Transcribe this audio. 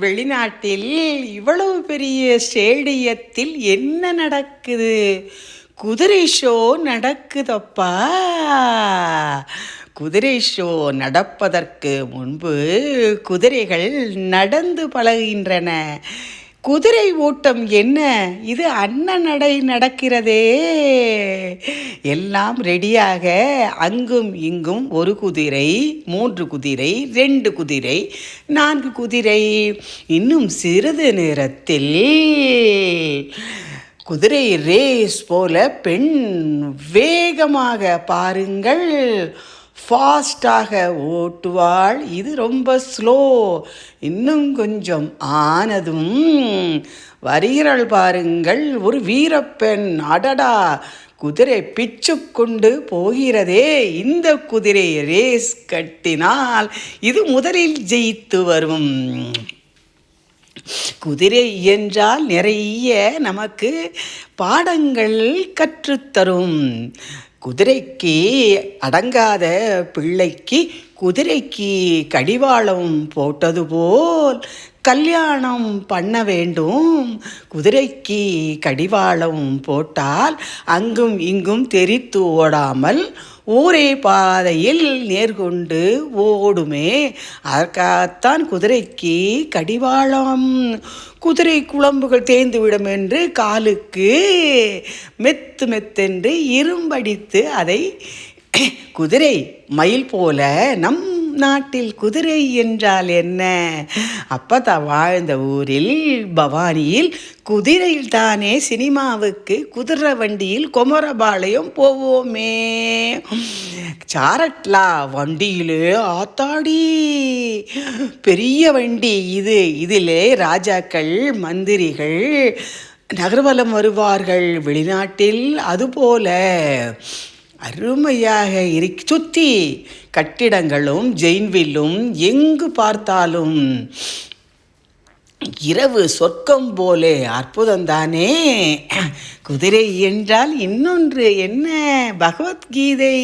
வெளிநாட்டில் இவ்வளவு பெரிய ஸ்டேடியத்தில் என்ன நடக்குது? குதிரை ஷோ நடக்குதப்பா. குதிரை ஷோ நடப்பதற்கு முன்பு குதிரைகள் நடந்து பழகின்றன குதிரை ஓட்டம் என்ன? இது அன்ன நடை நடக்கிறதே. எல்லாம் ரெடியாக. அங்கும் இங்கும் ஒரு குதிரை மூன்று குதிரை ரெண்டு குதிரை நான்கு குதிரை. இன்னும் சிறிது நேரத்தில் குதிரை ரேஸ் போல பெண் வேகமாக பாருங்கள். ஃபாஸ்டாக ஓட்டுவாள். இது ரொம்ப ஸ்லோ இன்னும் கொஞ்சம் ஆனதும் வருகிறாள் பாருங்கள். ஒரு வீரப்பெண். அடடா. குதிரை பிச்சு கொண்டு போகிறதே. இந்த குதிரை ரேஸ் கட்டினால் இது முதலில் ஜெயித்து வரும். குதிரை என்றால் நிறைய நமக்கு பாடங்கள் கற்றுத்தரும். குதிரைக்கு அடங்காத பிள்ளைக்கு குதிரைக்கு கடிவாளம் போட்டது போல் கல்யாணம் பண்ண வேண்டும். குதிரைக்கு கடிவாளம் போட்டால் அங்கும் இங்கும் தெரித்து ஓடாமல் ஊரே பாதையில் நேர்கொண்டு ஓடுமே. அதற்காகத்தான் குதிரைக்கு கடிவாளம். குதிரை குழம்புகள் தேய்ந்துவிடும் என்று காலுக்கு மெத்து மெத்தென்று இரும்படித்து அதை குதிரை மயில் போல நம் நாட்டில் குதிரை என்றால் என்ன? அப்பதா வாழ்ந்த ஊரில் பவானியில் குதிரையில் தானே சினிமாவுக்கு குதிரை வண்டியில் குமரபாளையம் போவோமே. சாரட்லா வண்டியிலே ஆத்தாடி. பெரிய வண்டி இது. இதிலே ராஜாக்கள் மந்திரிகள் நகர்வலம் வருவார்கள் வெளிநாட்டில். அதுபோல அருமையாக இரு சுற்றி கட்டிடங்களும் ஜெயின்வில்லும் எங்கு பார்த்தாலும் இரவு சொர்க்கம் போலே அற்புதம்தானே. குதிரை என்றால் இன்னொன்று என்ன? பகவத்கீதை.